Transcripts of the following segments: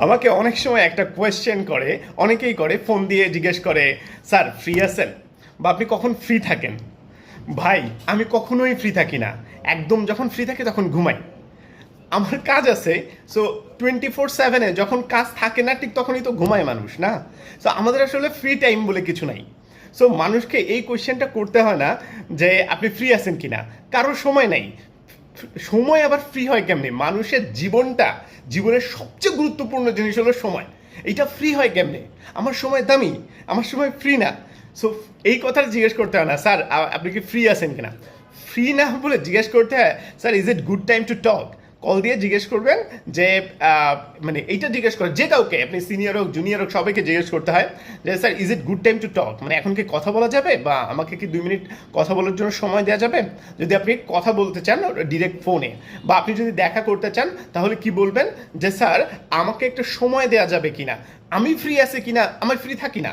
আমাকে অনেক সময় একটা কোয়েশ্চেন করে, অনেকেই করে ফোন দিয়ে জিজ্ঞেস করে, স্যার ফ্রি আছেন? বা আপনি কখন ফ্রি থাকেন? ভাই, আমি কখনোই ফ্রি থাকি না। একদম যখন ফ্রি থাকি তখন ঘুমাই। আমার কাজ আছে সো টোয়েন্টি ফোর সেভেনে যখন কাজ থাকে না, ঠিক তখনই তো ঘুমায় মানুষ, না? সো আমাদের আসলে ফ্রি টাইম বলে কিছু নাই। সো মানুষকে এই কোয়েশ্চেনটা করতে হয় না যে, আপনি ফ্রি আছেন কিনা? কারোর সময় নাই। সময় আবার ফ্রি হয় কেমনি? মানুষের জীবনটা জীবনের সবচেয়ে গুরুত্বপূর্ণ জিনিস হলো সময়। এটা ফ্রি হয় কেমনে? আমার সময় দামি, আমার সময় ফ্রি না। সো এই কথাটা জিজ্ঞেস করতে হয় না। স্যার আপনি কি ফ্রি আছেন কিনা? ফ্রি না বলে জিজ্ঞেস করতে হয়, sir is it good time to talk call দিয়ে জিজ্ঞেস করবেন যে মানে এইটা জিজ্ঞেস করে যে কাউকে, আপনি সিনিয়র হোক জুনিয়র হোক, সবাইকে জিজ্ঞেস করতে হয় যে, sir is it good time to talk মানে এখন কি কথা বলা যাবে বা আমাকে কি দুই মিনিট কথা বলার জন্য সময় দেওয়া যাবে? যদি আপনি কথা বলতে চান ডিরেক্ট ফোনে বা আপনি যদি দেখা করতে চান, তাহলে কি বলবেন? যে, স্যার, আমাকে একটা সময় দেওয়া যাবে কিনা? আমি ফ্রি আছে কিনা? আমার ফ্রি থাকি না।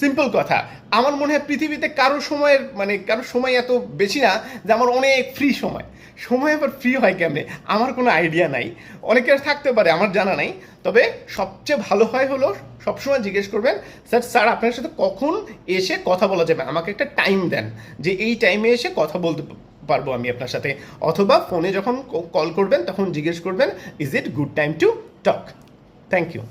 সিম্পল কথা। আমার মনে হয় পৃথিবীতে কারও সময়ের মানে কারও সময় এত বেশি না যে, আমার অনেক ফ্রি সময়। সময় আবার ফ্রি হয় কেমনে? আমার কোনো আইডিয়া নাই। অনেকের থাকতে পারে, আমার জানা নাই। তবে সবচেয়ে ভালো হয় হলো সবসময় জিজ্ঞেস করবেন, স্যার স্যার, আপনার সাথে কখন এসে কথা বলা যাবে? আমাকে একটা টাইম দেন যে এই টাইমে এসে কথা বলতে পারব আমি আপনার সাথে। অথবা ফোনে যখন কল করবেন, তখন জিজ্ঞেস করবেন is it good time to talk thank you